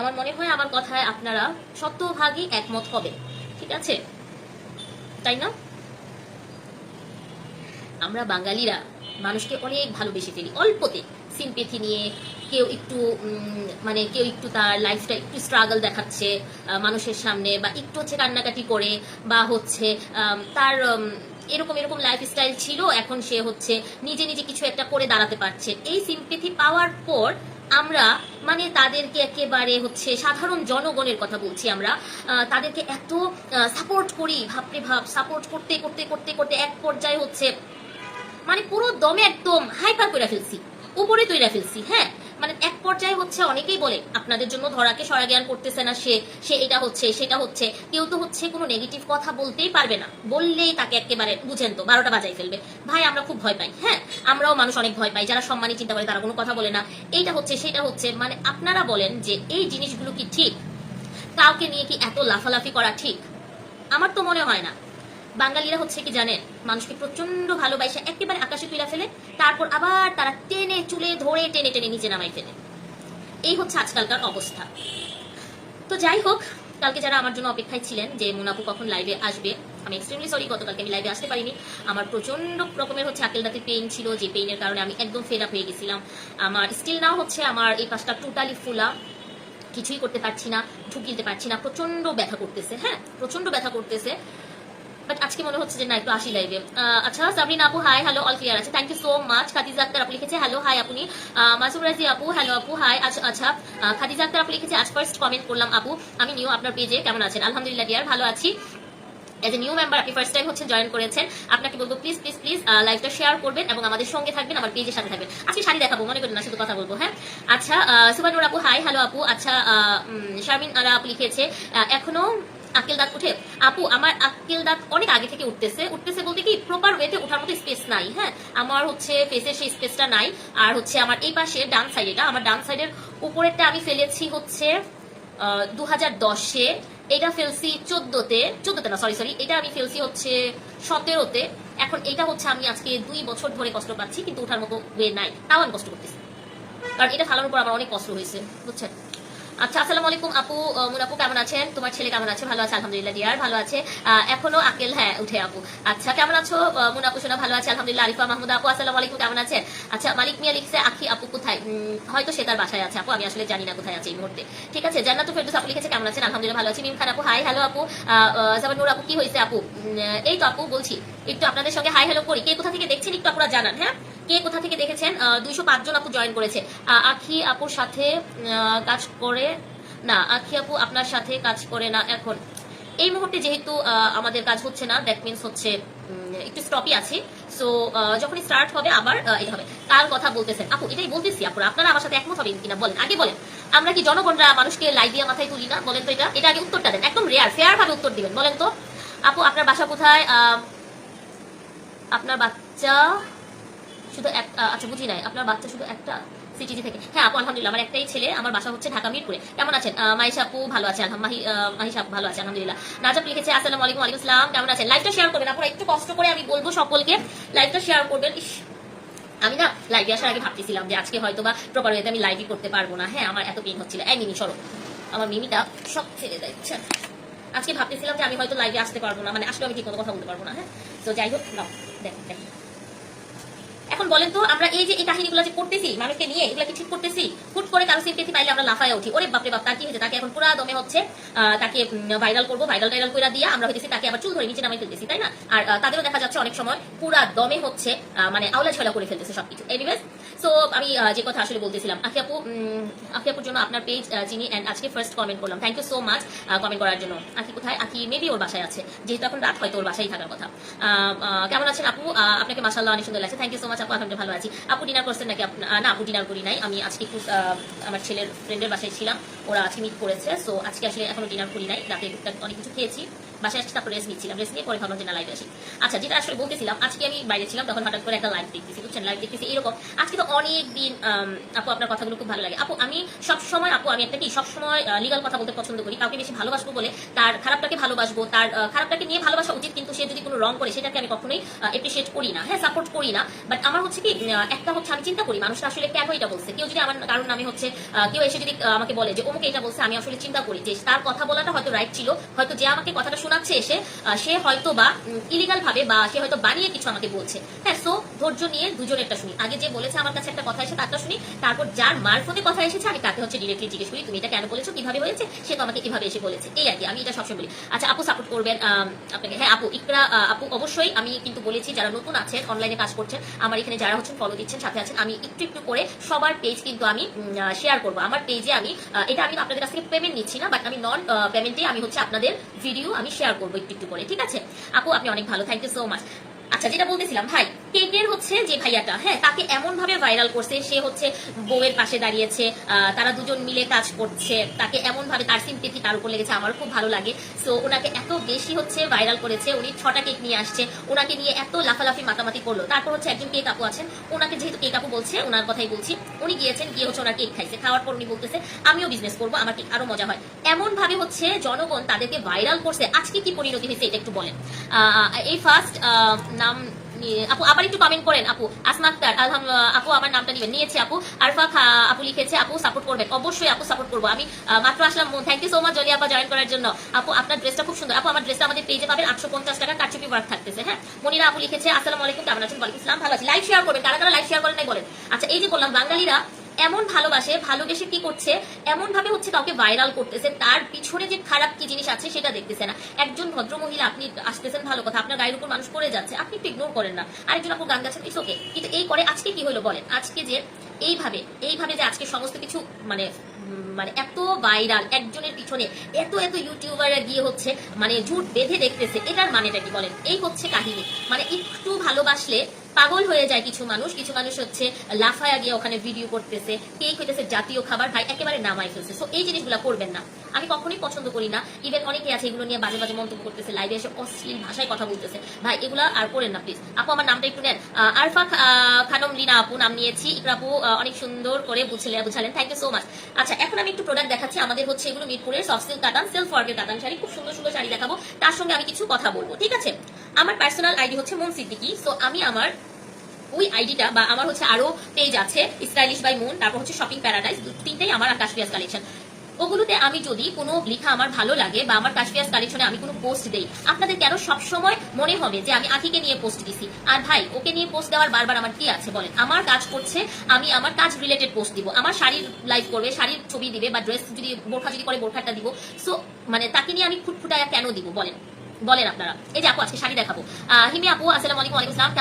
আমার মনে হয় আমার কথায় আপনারা শতভাগই একমত হবেন, ঠিক আছে? তাই না? আমরা বাঙালিরা মানুষকে অনেক ভালোবেসে ফেলি, অল্পতে। সিম্পেথি নিয়ে কেউ একটু মানে কেউ একটু তার লাইফটা একটু স্ট্রাগল দেখাচ্ছে মানুষের সামনে বা একটু হচ্ছে কান্নাকাটি করে বা হচ্ছে তার এরকম এরকম লাইফস্টাইল ছিল, এখন সে হচ্ছে নিজে নিজে কিছু একটা করে দাঁড়াতে পারছে। এই সিম্পেথি পাওয়ার পর আমরা মানে তাদেরকে একেবারে হচ্ছে সাধারণ জনগণের কথা বলছি আমরা তাদেরকে এত সাপোর্ট করি ভাবরে ভাব সাপোর্ট করতে করতে করতে করতে এক পর্যায়ে হচ্ছে মানে পুরো দমে একদম হাইপার করে ফেলছি, উপরে তৈরা ফেলছি হ্যাঁ? মানে এক পর্যায়ে হচ্ছে অনেকেই বলে, আপনাদের জন্য ধরাকে সরা জ্ঞান করতেছে না সে সে এটা হচ্ছে, সেটা হচ্ছে। কেউ তো হচ্ছে কোনো নেগেটিভ কথা বলতেই পারবে না। বললেই তাকে একেবারে, বুঝেন তো, বারোটা বাজাই ফেলবে। ভাই, আমরা খুব ভয় পাই হ্যাঁ? আমরাও মানুষ অনেক ভয় পাই, যারা সম্মানী চিন্তা করে, তারা কোনো কথা বলে না। এইটা হচ্ছে, সেটা হচ্ছে মানে আপনারা বলেন যে এই জিনিসগুলো কি ঠিক? কাউকে নিয়ে কি এত লাফালাফি করা ঠিক? আমার তো মনে হয় না। বাঙালিরা হচ্ছে কি জানেন, মানুষকে প্রচণ্ড ভালোবাসে, একেবারে আকাশে তুলে ফেলে, তারপর আবার তারা টেনে চুলে ধরে টেনে টেনে নিচে নামাই ফেলে। এই হচ্ছে আজকালকার অবস্থা। তো যাই হোক, কালকে যারা আমার জন্য অপেক্ষায় ছিলেন যে মুনাপু কখন লাইভে আসবে, আমি এক্সট্রিমলি সরি গতকালকে আমি লাইভে আসতে পারিনি। আমার প্রচণ্ড রকমের হচ্ছে আকেল দাঁতে পেইন ছিল, যে পেইনের কারণে আমি একদম আপ হয়ে গেছিলাম। আমার স্টিল নাও হচ্ছে আমার এই পাশটা টোটালি ফুলা, কিছুই করতে পারছি না ঢুকিতে পারছি না প্রচণ্ড ব্যথা করতেছে হ্যাঁ প্রচণ্ড ব্যথা করতেছে। বাট আজকে মনে হচ্ছে যে না, একটু আসি লাইভে আচ্ছা সাবরিন আপু হাই হ্যালো অল ক্লিয়ার আছে। Thank you so much Khadija Akter আপু লিখেছে হ্যালো হাই আপনি। মাসুম রাজি আপু হ্যালো আপু হাই আচ্ছা। আচ্ছা খাদিজা আক্তার আপু লিখেছে, আজ ফার্স্ট কমেন্ট করলাম, আপু, আমি নিউ আপনার পেজে কেমন আছেন? আলহামদুলিল্লাহ ডিয়ার ভালো আছি। এজ এ নিউ মেম্বার আপনি ফার্স্ট টাইম হচ্ছে জয়েন করেছেন। আপনাকে বলব প্লিজ প্লিজ প্লিজ লাইভটা শেয়ার করবেন এবং আমাদের সঙ্গে থাকবেন, আমার পেজের সাথে থাকবেন। আজকে শাড়ি দেখাবো, মনে করেন না, শুধু কথা বলব হ্যাঁ? আচ্ছা সুবানুর আপু হাই হ্যালো আপু। আচ্ছা শারমিন আরা আপু লিখেছে এখনও আকেল দাঁত উঠে, আপু, আমার আকেল দাঁত অনেক আগে থেকে উঠতেছে। উঠতেছে বলতে কি প্রপার ওয়েতে ওঠার মতো স্পেস নাই হ্যাঁ? আমার হচ্ছে ফেসের সেই স্পেসটা নাই। আর হচ্ছে আমার এই পাশে ডান সাইড এটা, আমার ডান সাইডের উপরেরটা আমি ফেলেছি হচ্ছে দু হাজার দশে। এটা ফেলছি চোদ্দতে চোদ্দতে না সরি সরি এটা আমি ফেলছি হচ্ছে সতেরোতে। এখন এটা হচ্ছে আমি আজকে দুই বছর ধরে কষ্ট পাচ্ছি, কিন্তু ওঠার মতো ওয়ে নাই। তাও আমি কষ্ট করতেছি। কারণ এটা ফালানোর পর আমার অনেক কষ্ট হয়েছে, বুঝছেন? আচ্ছা আসসালামু আলাইকুম আপু মুন আপু কেমন আছেন? তোমার ছেলে কেমন আছে? ভালো আছে, আলহামদুলিল্লাহ ডিয়ার ভালো আছে। এখনও আকেল হ্যাঁ উঠে আপু। আচ্ছা কেমন আছো? মুন আপু শোনা ভালো আছে, আলহামদুলিল্লাহ। আরিফা মাহমুদ আপু আসসালামু আলাইকুম কেমন আছেন? আচ্ছা মালিক মিয়া লিখছে, আখি আপু কোথায়? হয়তো সে তার বাসায় আছে আপু, আমি আসলে জানি না কোথায় আছে এই মুহূর্তে। ঠিক আছে, জান্নাতুল ফেরদৌস আপু লিখেছে, কেমন আছেন? আলহামদুলিল্লাহ, ভালো আছি। মিম খান আপু হাই হ্যালো আপু। জামানুর আপু, কি হয়েছে আপু? এই তো আপু, বলছি, একটু আপনাদের সঙ্গে হাই হ্যালো করি। কে কোথা থেকে দেখছেন, একটু আপনারা জানান হ্যাঁ? কে কোথা থেকে দেখেছেন? দুইশো জন আপু জয়েন করেছে। আখি আপুর সাথে কাজ করে, না, আখি আপু আপনার সাথে কাজ করে না এখন। এই মুহূর্তে যেহেতু আমাদের কাজ হচ্ছে না দ্যাট মিনস হচ্ছে একটু স্টপই আছে। সো যখনই স্টার্ট হবে, আবার এটা হবে। কার কথা বলতেছেন? আপু, এটাই বলতেছি আপুরা আপনারা আমার সাথে একমত হবেন কিনা বলেন। আগে বলেন, আমরা কি জনগণরা মানুষকে লাই দিয়ে মাথায় তুলি না? বলেন তো এটা। এটা আগে উত্তরটা দেন। একদম রেয়ার ফেয়ার ভাবে উত্তর দিবেন। বলেন তো, আপু, আপনার বাসা কোথায়? আপনার বাচ্চা শুধু এক আচ্ছা বুঝি নাই। আপনার বাচ্চা শুধু একটা সিটিজি থেকে। হ্যাঁ আপু, আলহামদুলিল্লাহ। আমার একটাই ছেলে, আমার বাসা হচ্ছে ঢাকা মিরপুরে। কেমন আছেন? মাইশা আপু ভালো আছে মাহিশা আপু ভালো আছে, আলহামদুলিল্লাহ। নাজাব লিখেছে, আসসালামু আলাইকুম, ওয়ালাইকুম আসসালাম, কেমন আছেন? লাইভটা শেয়ার করবেন, আপনারা একটু কষ্ট করে আমি বলব সকলকে। লাইভটা শেয়ার করবেন। আমি না লাইভে আসার আগে ভাবতেছিলাম যে আজকে হয়তো বা প্রপার ওয়েতে আমি লাইভই করতে পারব না। হ্যাঁ আমার এত পেন হচ্ছিল। এই মিনি সরো। আমার মিমিটা সব ছেড়ে দিচ্ছে আজকে ভাবতেছিলাম যে আমি হয়তো লাইভে আসতে পারব না। মানে আসলে আমি ঠিক মতো কথা বলতে পারব না। হ্যাঁ তো যাই হোক দেখ দেখ। এখন বলেন তো, আমরা এই যে এই কাহিনীগুলো যে করতেছি, মানুষকে নিয়ে এগুলো কি ঠিক করতেছি? হুট করে কারও সিম্পেথি পাইলে আমরা লাফায় উঠি। ওরে বাপরে বাপ, তার কি হয়েছে? তাকে এখন পুরা দমে হচ্ছে তাকে ভাইরাল করব ভাইরাল টাইরাল করে দিয়ে আমরা হইতেছি তাকে আবার চুল ধরে নিচে নামাই ফেলতেছি, তাই না? আর তাদেরও দেখা যাচ্ছে অনেক সময় পুরা দমে হচ্ছে মানে আওলা ছয়লা করে ফেলতেছে সবকিছু। এনিওয়েজ সো আমি যে কথা আসলে বলতেছিলাম, আখি আপু আখি আপুর জন্য আপনার পেজ চিনি অ্যান্ড আজকে ফার্স্ট কমেন্ট করলাম। Thank you so much comment করার জন্য। আখি কোথায়? আখি মেবি ওর বাসায় আছে। যেহেতু এখন রাত, হয়তো ওর বাসায় থাকার কথা। কেমন আছেন আপু? আপনাকে মাসাল্লাহ অনেক সুন্দর লাগছে। থ্যাংক ইউ সো মাচ আলহামদুলিল্লাহ ভালো আছি। আপু ডিনার করছেন নাকি? না আপু ডিনার করি নাই। আমি আজকে আহ, আমার ছেলের ফ্রেন্ডের বাসায় ছিলাম। ওরা আজকে মিট করেছে। সো আজকে আসলে এখনও ডিনার করি নাই। রাতে অনেক কিছু খেয়েছি। বাসায় আসছি, তারপর রেস্ট নিচ্ছিলাম। রেস্ট নিয়ে পরে ভাবলাম যে না লাইভে আসি। আচ্ছা যেটা আসলে বলতেছিলাম, আজকে আমি বাইরে ছিলাম, তখন হঠাৎ করে একটা লাইভ দেখতেছি, বুঝছেন? লাইভ দেখতেছি এরকম আজকে তো অনেক দিন আপু, আপনার কথাগুলো খুব ভালো লাগে। আপু, আমি সব সময় আপু, আমি একটা কি সব সময় লিগাল কথা বলতে পছন্দ করি। কাউকে বেশি ভালোবাসবো বলে তার খারাপটাকে ভালোবাসবো, তার খারাপটাকে নিয়ে ভালোবাসা উচিত, কিন্তু সে যদি কোনো রং করে, সেটাকে আমি কখনোই এপ্রিসিয়েট করি না। হ্যাঁ সাপোর্ট করি না বাট আমার হচ্ছে কি একটা হচ্ছে আমি চিন্তা করি, মানুষটা আসলে কেন এটা বলছে? কেউ যদি আমার কারণ নামে হচ্ছে কেউ এসে যদি আমাকে বলে যে, অমুকে এটা বলছে, আমি আসলে চিন্তা করি যে, তার কথা বলাটা হয়তো রাইট ছিল, হয়তো যে আমাকে কথাটা শোনাচ্ছে এসে সে হয়তো বা ইলিগাল ভাবে বা সে হয়তো বানিয়ে কিছু আমাকে বলছে। হ্যাঁ সো ধৈর্য নিয়ে দুজনেরটা শুনি। আগে যে বলেছে আমার কাছে একটা কথা এসে তারটা শুনি, তারপর যার মারফতে কথা এসেছে আমি তাকে হচ্ছে ডিরেক্টলি জিজ্ঞেস করি, তুমি এটা কেন বলেছ? কীভাবে হয়েছে? সে তো আমাকে কীভাবে এসে বলেছে। এই আর কি আমি এটা সবসময় বলি। আচ্ছা আপু সাপোর্ট করবেন আপনাকে। হ্যাঁ আপু, ইকরা আপু, অবশ্যই আমি কিন্তু বলেছি, যারা নতুন আছেন অনলাইনে কাজ করছেন, আমার এখানে যারা হচ্ছেন ফলো দিচ্ছেন, সাথে আছেন, আমি একটু একটু করে সবার পেজ কিন্তু আমি শেয়ার করব। আমার পেজে আমি এটা আমি আপনাদের কাছ থেকে পেমেন্ট নিচ্ছি না বাট আমি নন পেমেন্টে আমি হচ্ছে আপনাদের ভিডিও আমি শেয়ার করব একটু একটু করে, ঠিক আছে? আপু, আপনি অনেক ভালো থ্যাংক ইউ সো মাচ আচ্ছা যেটা বলতেছিলাম, ভাই কেকের হচ্ছে যে ভাইয়াটা হ্যাঁ তাকে এমন ভাবে ভাইরাল করছে, সে হচ্ছে বউয়ের পাশে দাঁড়িয়েছে তারা দুজন মিলে কাজ করছে, তাকে এমন ভাবে তার সিম্পেথি তার উপর লেগেছে আমার খুব ভালো লাগে। সো ওনাকে এত বেশি হচ্ছে ভাইরাল করেছে, উনি ছটা কেক নিয়ে আসছে, ওনাকে নিয়ে এত লাফালাফি মাতামাতি করল। তারপর হচ্ছে একজন কেক আপু আছেন, ওনাকে যেহেতু কেক আপু বলছে, ওনার কথাই বলছি, উনি গিয়েছেন, গিয়ে হচ্ছে ওনার কেক খাইছে, খাওয়ার পর উনি বলতেছে, আমিও বিজনেস করব, আমার কেক আরও মজা হয়। এমন ভাবে হচ্ছে জনগণ তাদেরকে ভাইরাল করছে। আজকে কি পরিণতি হয়েছে, এটা একটু বলেন। এই ফার্স্ট নাম আপু, আবার একটু কমেন্ট করেন, আপু। আসমা আক্তার আলহাম আপু আমার নামটা নিবেন। নিয়েছে, আপু। আরফা আপু লিখেছে, আপু সাপোর্ট করবেন। অবশ্যই আপু সাপোর্ট করব। আমি মাত্র আসলাম thank you so much Jolly আপা জয়েন করার জন্য। আপু, আপনার ড্রেসটা খুব সুন্দর। আপু, আমার ড্রেসটা আমাদের পেজে পাবেন। আটশো পঞ্চাশ টাকা কারচুপি ওয়ার্ক থাকতেছে হ্যাঁ? মনিরা আপু লিখেছে, আসসালামু আলাইকুম, কেমন আছেন? ওয়ালাইকুম ইসলাম ভালো আছি। লাইক শেয়ার করবেন। কারা কারা লাইক শেয়ার করেন নাই বলেন? আচ্ছা এই যে বললাম, বাঙালিরা এমন ভালোবাসে, ভালোবেসে কি করছে এমন ভাবে হচ্ছে কাউকে ভাইরাল করতেছে, তার পিছনে যে খারাপ কি জিনিস আছে সেটা দেখতেছে না। একজন ভদ্র মহিলা আপনি আসতেছেন ভালো কথা, আপনার গায়ের উপর মানুষ পড়ে যাচ্ছে, আপনি একটু ইগনোর করেন না। আরেকজন আপু গান গাচ্ছেন ইটস ওকে কিন্তু এই করে আজকে কি হলো বলেন? আজকে যে এইভাবে এইভাবে যে আজকে সমস্ত কিছু মানে মানে এত ভাইরাল একজনের পিছনে, এত এত ইউটিউবাররা গিয়ে হচ্ছে মানে জুট বেঁধে দেখতেছে, এটার মানেটা কি বলেন? এই হচ্ছে কাহিনী। মানে একটু ভালোবাসলে পাগল হয়ে যায় কিছু মানুষ। কিছু মানুষ হচ্ছে লাফায়া গিয়ে ওখানে ভিডিও করতেছে কেক হইতেছে জাতীয় খাবার, ভাই একেবারে নামাই ফেলছে। সো এই জিনিসগুলো করবেন না। আমি কখনোই পছন্দ করি না। ইভেন অনেকে আছে এগুলো নিয়ে বাজে বাজে মন্তব্য করতেছে লাইভে এসে অশ্লীল ভাষায় কথা বলতেছে। ভাই, এগুলো আর করেন না প্লিজ আপু, আমার নামটা একটু নেন। আরফা খানম লিনা আপু নাম নিয়েছি। ইকরা আপু অনেক সুন্দর করে বুঝলে বুঝালেন। থ্যাংক ইউ সো মাচ আচ্ছা এখন আমি একটু প্রোডাক্ট দেখাচ্ছি। আমাদের হচ্ছে এগুলো মিরপুরের সফট সিল্ক কাতান সেলফ ওয়ার্কের কাতান শাড়ি। খুব সুন্দর সুন্দর শাড়ি দেখাবো। তার সঙ্গে আমি কিছু কথা বলব, ঠিক আছে? আমার পার্সোনাল আইডি হচ্ছে মন সিদ্দিকি সো আমি আমার ওই আইডিটা বা আমার হচ্ছে আরও পেজ আছে স্টাইলিশ বাই মুন তারপর হচ্ছে শপিং প্যারাডাইস তিনটাই আমার কাশফিয়াস কালেকশন ওগুলোতে আমি যদি কোনো লেখা আমার ভালো লাগে বা আমার কাশফিয়াস কালেকশনে আমি কোনো পোস্ট দেই, আপনাদের কেন সবসময় মনে হবে যে আমি আখিকে নিয়ে পোস্ট দিছি? আর ভাই, ওকে নিয়ে পোস্ট দেওয়ার বারবার আমার কি আছে বলেন? আমার কাজ করছে, আমি আমার কাজ রিলেটেড পোস্ট দিব। আমার শাড়ির লাইভ করবে, শাড়ির ছবি দিবে বা ড্রেস যদি বোরখা যদি করে বোরখাটা দিব সো মানে তাকে নিয়ে আমি ফুটফুটায়া কেন দিব বলেন? বলেন আপনারা। এই যে আপু আজকে শাড়ি দেখাবো। হিমি আপু আসসালামু আলাইকুম আসসালাম।